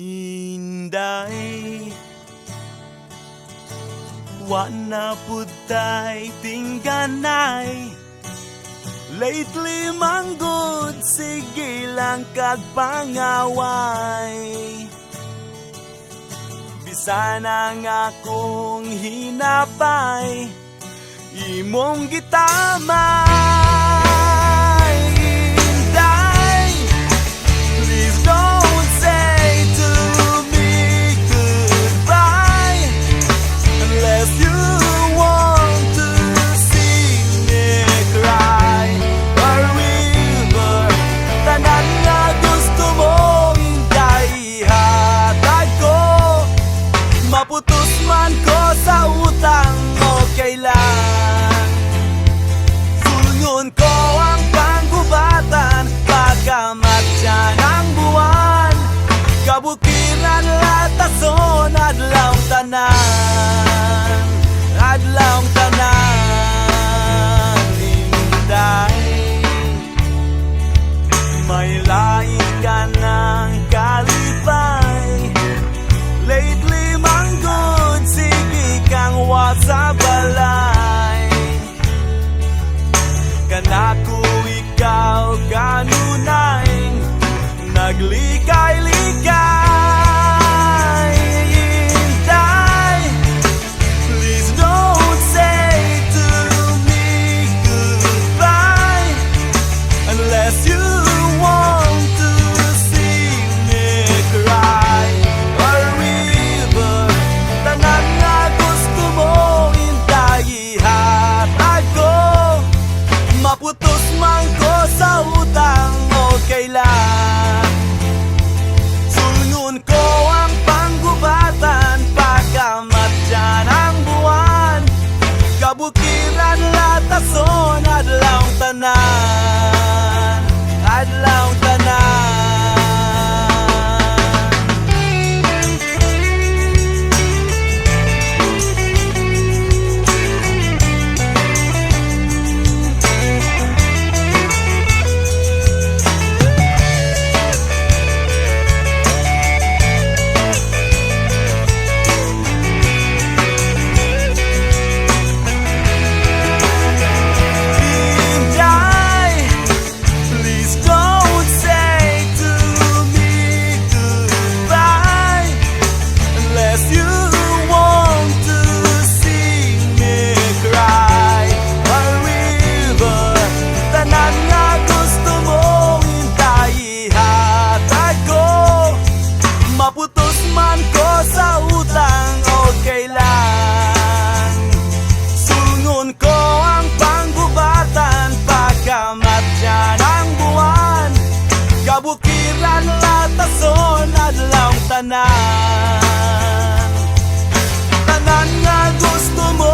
Inday Wana putay tingganay. Lately manggod sige lang kagpangaway Bisana nga akong hinapay Imong gitamay Sapatos man ko sa utang okay lang Sulyon ko ang panggubatan Pagkamat siya ng buwan. Kabukiran latason at laong umangko sa utang o kailan. tanan. Tanan nga gusto mo